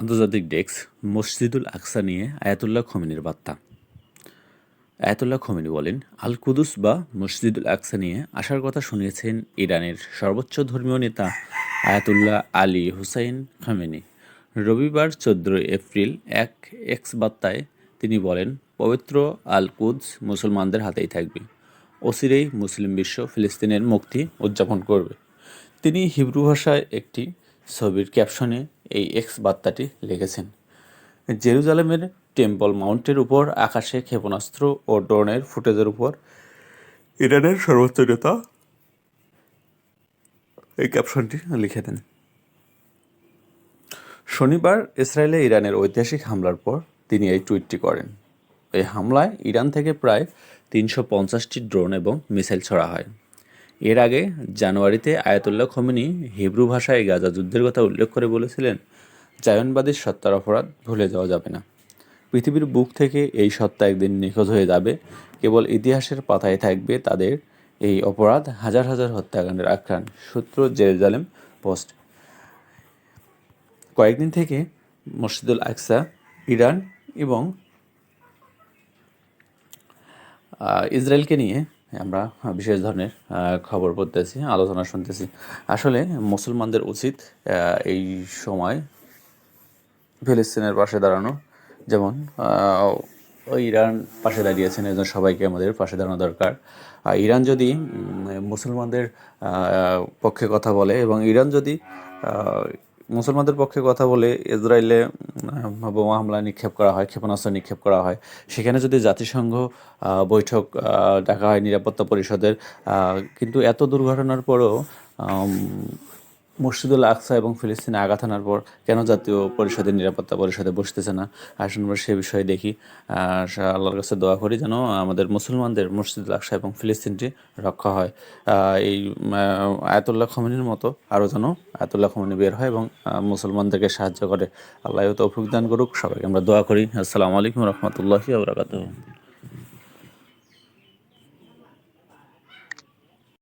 আন্তর্জাতিক ডেস্ক মসজিদুল আকসা নিয়ে আয়াতুল্লাহ খমিনির বার্তা। আয়াতুল্লাহ খমিনি বলেন আল কুদুস বা মসজিদুল আকসা নিয়ে আসার কথা শুনিয়েছেন ইরানের সর্বোচ্চ ধর্মীয় নেতা আয়াতুল্লাহ আলী হুসাইন খামেনি। রবিবার চোদ্দোই এপ্রিল এক এক্স বার্তায় তিনি বলেন, পবিত্র আল কুদস মুসলমানদের হাতেই থাকবে। অচিরেই মুসলিম বিশ্ব ফিলিস্তিনের মুক্তি উদযাপন করবে। তিনি হিব্রু ভাষায় একটি ছবির ক্যাপশনে এই এক্স বার্তাটি লিখেছেন। জেরুজালেমের টেম্পল মাউন্টের উপর, আকাশে ক্ষেপণাস্ত্র ও ড্রোনের ফুটেজের উপর। ইরানের সর্বোচ্চ নেতা এই ক্যাপশনটি লিখে দেন। শনিবার ইসরায়েলে ইরানের ঐতিহাসিক হামলার পর তিনি এই টুইটটি করেন। এই হামলায় ইরান থেকে প্রায় তিনশো পঞ্চাশটি ড্রোন এবং মিসাইল ছড়া হয়। এর আগে জানুয়ারিতে আয়াতুল্লাহ খমিনি হিব্রু ভাষায় গাজা যুদ্ধের কথা উল্লেখ করে বলেছিলেন, জায়নবাদীর সত্তার অপরাধ ভুলে যাওয়া যাবে না। পৃথিবীর বুক থেকে এই সত্তা একদিন নিখোঁজ হয়ে যাবে। কেবল ইতিহাসের পাতায় থাকবে তাদের এই অপরাধ, হাজার হাজার হত্যাকাণ্ডের আখ্যান সূত্র জেরুজালেম পোস্ট। কয়েকদিন থেকে মসজিদুল আকসা, ইরান এবং ইসরায়েলকে নিয়ে আমরা বিশেষ ধরনের খবর পড়তেছি, আলোচনা শুনতেছি। আসলে মুসলমানদের উচিত এই সময় ফিলিস্তিনের পাশে দাঁড়ানো। যেমন ওই ইরান পাশে দাঁড়িয়েছেন, এজন্য সবাইকে আমাদের পাশে দাঁড়ানো দরকার। আর ইরান যদি মুসলমানদের পক্ষে কথা বলে এবং ইরান যদি মুসলমানদের পক্ষে কথা বলে, ইসরায়েলে বোমা হামলা নিক্ষেপ করা হয়, ক্ষেপণাস্ত্র নিক্ষেপ করা হয়। সেখানে যদি জাতিসংঘ বৈঠক ডাকা হয় নিরাপত্তা পরিষদের কিন্তু এত দুর্ঘটনার পরেও মসজিদুল আকসা এবং ফিলিস্তিনে আঘাত আনার পর কেন জাতীয় পরিষদের নিরাপত্তা পরিষদে বসতেছে না? আসুন আমরা সে বিষয়ে দেখি। আল্লাহর কাছে দোয়া করি যেন আমাদের মুসলমানদের মসজিদুল আকসা এবং ফিলিস্তিনটি রক্ষা হয়। এই আয়াতুল্লাহ খমিনীর মতো আরও যেন আয়াতুল্লাহ খমিনী বের হয় এবং মুসলমানদেরকে সাহায্য করে। আল্লাহ তৌফিক দান করুক। সবাইকে আমরা দোয়া করি। আসসালামু আলাইকুম রহমতুল্লাহি আবরাকাতুহ